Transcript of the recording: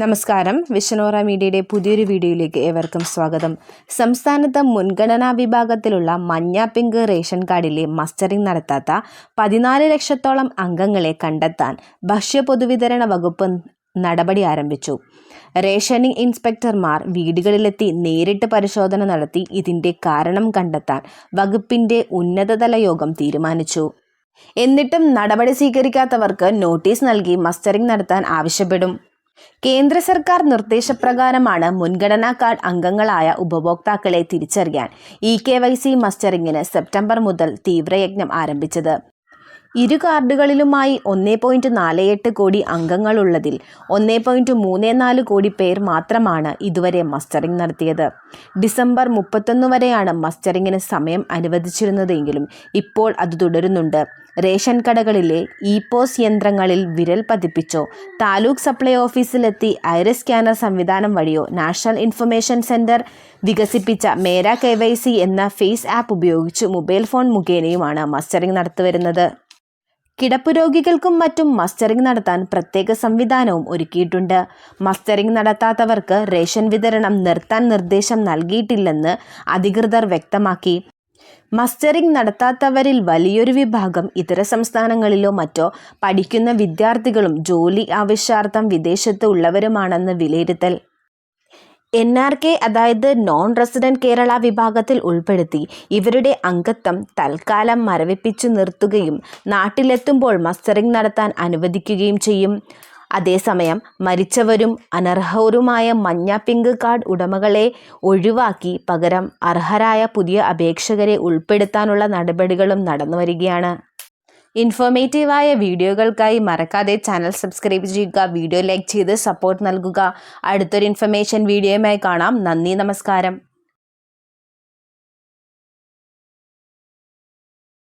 നമസ്കാരം. വിഷ്ണോറ മീഡിയയുടെ പുതിയൊരു വീഡിയോയിലേക്ക് ഏവർക്കും സ്വാഗതം. സംസ്ഥാനത്ത് മുൻഗണനാ വിഭാഗത്തിലുള്ള മഞ്ഞ പിങ്ക് റേഷൻ കാർഡിലെ മസ്റ്ററിംഗ് നടത്താത്ത പതിനാല് ലക്ഷത്തോളം അംഗങ്ങളെ കണ്ടെത്താൻ ഭക്ഷ്യ പൊതുവിതരണ വകുപ്പ് നടപടി ആരംഭിച്ചു. റേഷനിംഗ് ഇൻസ്പെക്ടർമാർ വീടുകളിലെത്തി നേരിട്ട് പരിശോധന നടത്തി ഇതിന്റെ കാരണം കണ്ടെത്താൻ വകുപ്പിന്റെ ഉന്നതതല യോഗം തീരുമാനിച്ചു. എന്നിട്ടും നടപടി സ്വീകരിക്കാത്തവർക്ക് നോട്ടീസ് നൽകി മസ്റ്ററിംഗ് നടത്താൻ ആവശ്യപ്പെടും. കേന്ദ്ര സർക്കാർ നിർദ്ദേശപ്രകാരമാണ് മുൻഗണനാ കാർഡ് അംഗങ്ങളായ ഉപഭോക്താക്കളെ തിരിച്ചറിയാൻ ഇ കെ വൈ സി മസ്റ്ററിംഗിന് സെപ്റ്റംബർ മുതൽ തീവ്രയജ്ഞം ആരംഭിച്ചത്. ഇരു കാർഡുകളിലുമായി ഒന്നേ പോയിന്റ് നാല് എട്ട് കോടി അംഗങ്ങളുള്ളതിൽ ഒന്നേ പോയിന്റ് മൂന്ന് നാല് കോടി പേർ മാത്രമാണ് ഇതുവരെ മസ്റ്ററിംഗ് നടത്തിയത്. ഡിസംബർ മുപ്പത്തൊന്ന് വരെയാണ് മസ്റ്ററിങ്ങിന് സമയം അനുവദിച്ചിരുന്നതെങ്കിലും ഇപ്പോൾ അത് തുടരുന്നുണ്ട്. റേഷൻ കടകളിലെ ഇ പോസ് യന്ത്രങ്ങളിൽ വിരൽ പതിപ്പിച്ചോ താലൂക്ക് സപ്ലൈ ഓഫീസിലെത്തി ഐറിസ് സ്കാനർ സംവിധാനം വഴിയോ നാഷണൽ ഇൻഫർമേഷൻ സെന്റർ വികസിപ്പിച്ച മേര കെ എന്ന ഫേസ് ആപ്പ് ഉപയോഗിച്ച് മൊബൈൽ ഫോൺ മുഖേനയുമാണ് മസ്റ്ററിംഗ് നടത്തിവരുന്നത്. കിടപ്പ് രോഗികൾക്കും മറ്റും മസ്റ്ററിംഗ് നടത്താൻ പ്രത്യേക സംവിധാനവും ഒരുക്കിയിട്ടുണ്ട്. മസ്റ്ററിംഗ് നടത്താത്തവർക്ക് റേഷൻ വിതരണം നിർത്താൻ നിർദ്ദേശം നൽകിയിട്ടില്ലെന്ന് അധികൃതർ വ്യക്തമാക്കി. മസ്റ്ററിംഗ് നടത്താത്തവരിൽ വലിയൊരു വിഭാഗം ഇതര സംസ്ഥാനങ്ങളിലോ മറ്റോ പഠിക്കുന്ന വിദ്യാർത്ഥികളും ജോലി ആവശ്യാർത്ഥം വിദേശത്ത് ഉള്ളവരുമാണെന്ന് വിലയിരുത്തൽ. എൻ ആർ കെ അതായത് നോൺ റെസിഡന്റ് കേരള വിഭാഗത്തിൽ ഉൾപ്പെടുത്തി. ഇവരുടെ അംഗത്വം തൽക്കാലം മരവിപ്പിച്ചു നിർത്തുകയും നാട്ടിലെത്തുമ്പോൾ മസ്റ്ററിംഗ് നടത്താൻ അനുവദിക്കുകയും ചെയ്യും. അതേസമയം മരിച്ചവരും അനർഹരുമായ മഞ്ഞ പിങ്ക് കാർഡ് ഉടമകളെ ഒഴിവാക്കി പകരം അർഹരായ പുതിയ അപേക്ഷകരെ ഉൾപ്പെടുത്താനുള്ള നടപടികളും നടന്നുവരികയാണ്. ഇൻഫോർമേറ്റീവായ വീഡിയോകൾക്കായി മറക്കാതെ ചാനൽ സബ്സ്ക്രൈബ് ചെയ്യുക വീഡിയോ ലൈക്ക് ചെയ്ത് സപ്പോർട്ട് നൽകുക. അടുത്തൊരു ഇൻഫർമേഷൻ വീഡിയോയുമായി കാണാം. നന്ദി നമസ്കാരം.